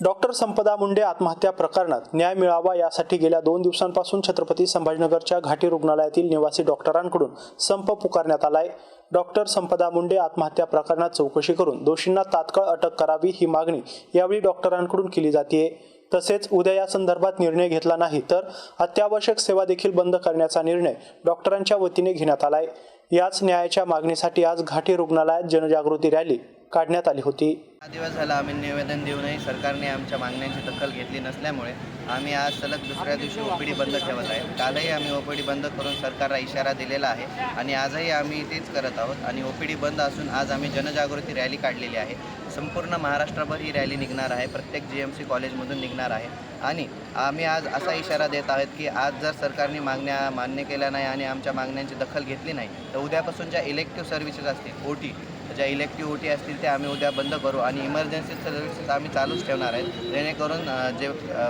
Doctor संपदा मुंडे आत्महत्या प्रकरणात न्याय मिळावा यासाठी गेल्या दोन दिवसांपासून छत्रपती संभाजीनगरच्या घाटी रुग्णालयातील निवासी डॉक्टरांकडून संप पुकारण्यात आलाय. डॉक्टर संपदा मुंडे आत्महत्या प्रकरणात चौकशी करून दोषींना तात्काळ अटक करावी ही मागणी यावेळी डॉक्टरांकडून केली जाते तसेच उद्या या संदर्भात निर्णय घेतला नाही तर अत्यावश्यक सेवा देखील बंद करण्याचा निर्णय डॉक्टरांच्या वतीने घेण्यात आलाय. याच न्यायाच्या मागणीसाठी आज घाटी रुग्णालयात जनजागृती रॅली. काढण्यात आली होती. हा दिवस झाला आम्ही निवेदन देऊनही सरकारने आमच्या मागण्यांची दखल घेतली नसल्यामुळे आम्ही आज सलग दुसऱ्या दिवशी ओपीडी बंद ठेवत आहे. कालही आम्ही ओपीडी बंद करून सरकारला इशारा दिलेला आहे आणि आजही आम्ही तेच करत आहोत आणि ओपीडी बंद असून आज आम्ही जनजागृती रॅली काढलेली आहे. संपूर्ण महाराष्ट्रभर ही रॅली निघणार आहे. प्रत्येक जी एम सी कॉलेजमधून निघणार आहे. आणि आम्ही आज असा इशारा देत आहोत की आज जर सरकारने मागण्या मान्य केल्या नाही आणि आमच्या मागण्यांची दखल घेतली नाही तर उद्यापासून ज्या इलेक्टिव्ह सर्व्हिसेस असतील ओ टी ज्या इलेक्टिव्ह ओ असतील त्या आम्ही उद्या बंद करू आणि इमर्जन्सी सर्व्हिसेस आम्ही चालूच ठेवणार आहेत. जेणेकरून जे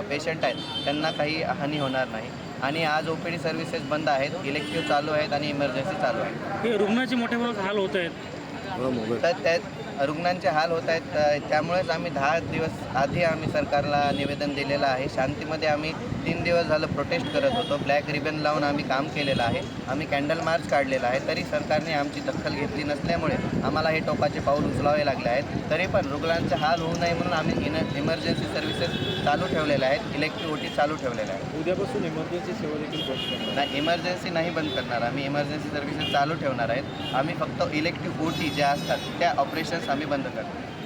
पेशंट आहेत त्यांना काही हानी होणार नाही. आणि आज ओ पी डी सर्व्हिसेस बंद आहेत इलेक्टिव्ह चालू आहेत आणि इमर्जन्सी चालू आहेत. हे रुग्णाचे मोठ्या प्रमाणात हाल होत आहेत. तर त्यात रुग्णांचे हाल होत आहेत. तर त्यामुळेच आम्ही दहा दिवस आधी आम्ही सरकारला निवेदन दिलेलं आहे. शांतीमध्ये आम्ही तीन दिवस झालं प्रोटेस्ट करत होतो. ब्लॅक रिबन लावून आम्ही काम केलेलं आहे. आम्ही कॅन्डल मार्च काढलेला आहे. तरी सरकारने आमची दखल घेतली नसल्यामुळे आम्हाला हे टोकाचे पाऊल उचलावे लागले आहेत. तरी पण रुग्णांचे हाल होऊ नये म्हणून आम्ही इन इमर्जन्सी सर्व्हिसेस चालू ठेवलेल्या आहेत. इलेक्ट्रिक ओटी चालू ठेवलेल्या आहेत. उद्यापासून इमर्जन्सी सेवा देखील बंद करणार नाही इमर्जन्सी नाही बंद करणार. आम्ही इमर्जन्सी सर्व्हिसेस चालू ठेवणार आहेत. आम्ही फक्त इलेक्ट्रिक ओटी ज्या असतात त्या ऑपरेशन्स आम्ही बंद करतो.